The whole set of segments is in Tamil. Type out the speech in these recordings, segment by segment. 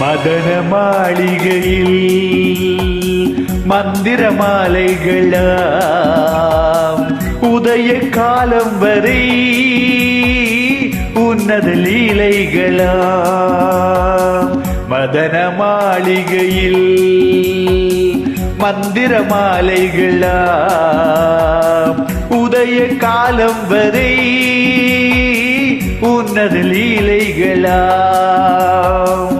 மதன மாளிகையில் மந்திர மாலைகளாம் உதய காலம் வரை உன்னத லீலைகளாம். மதன மாளிகையில் மந்திர மாலைகளாம் உதய காலம் வரை உன்னத லீலைகளாம்.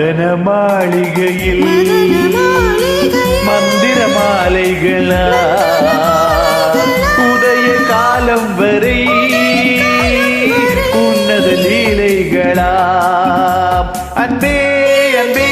மதன மாளிகையில் மந்திர மாலைகளா உதய காலம் வரை உன்னத லீலைகளா அன்பே அன்பே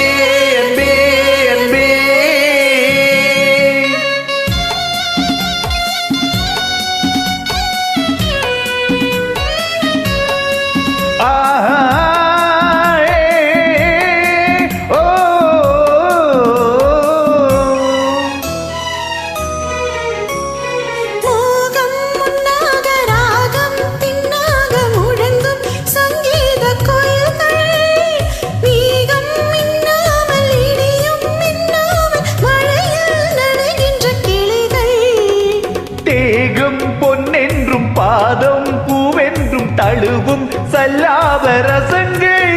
பாதம் பூவென்றும் தழுவும் சல்லாப ரசங்கள்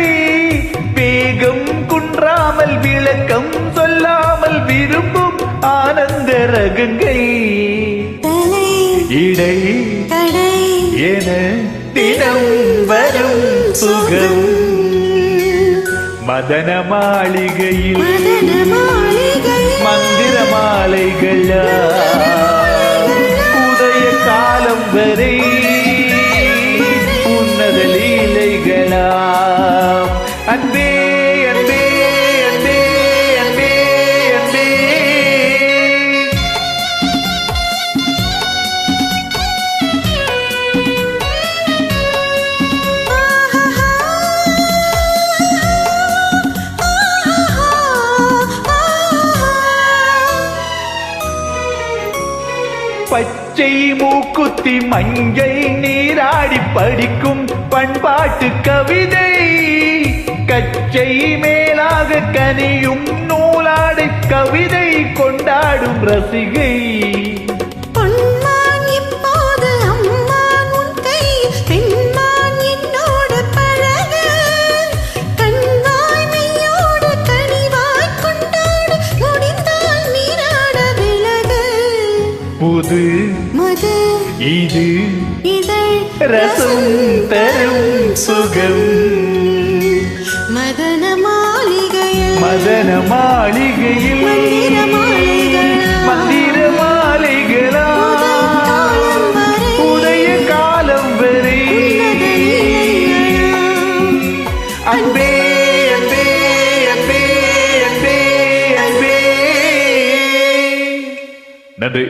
வேகம் குன்றாமல் விளக்கம் சொல்லாமல் விரும்பும் ஆனந்த ரகங்கள். இடை என தினம் வரும் சுகம். மதன மாளிகையில் மந்திர மாலைகளா பச்சை மூக்குத்தி மஞ்சள் நீராடி படிக்கும் பண்பாட்டு கவிதை. கச்சை மேலாக கனியும் நூலாடு கவிதை கொண்டாடும் ரசிகை. இது ரசம் தரும் சுகம். மதன மாளிகையில் மதன மாளிகையில் மந்திர மாளிகளா உதய காலம் வரை அன்பே அன்பே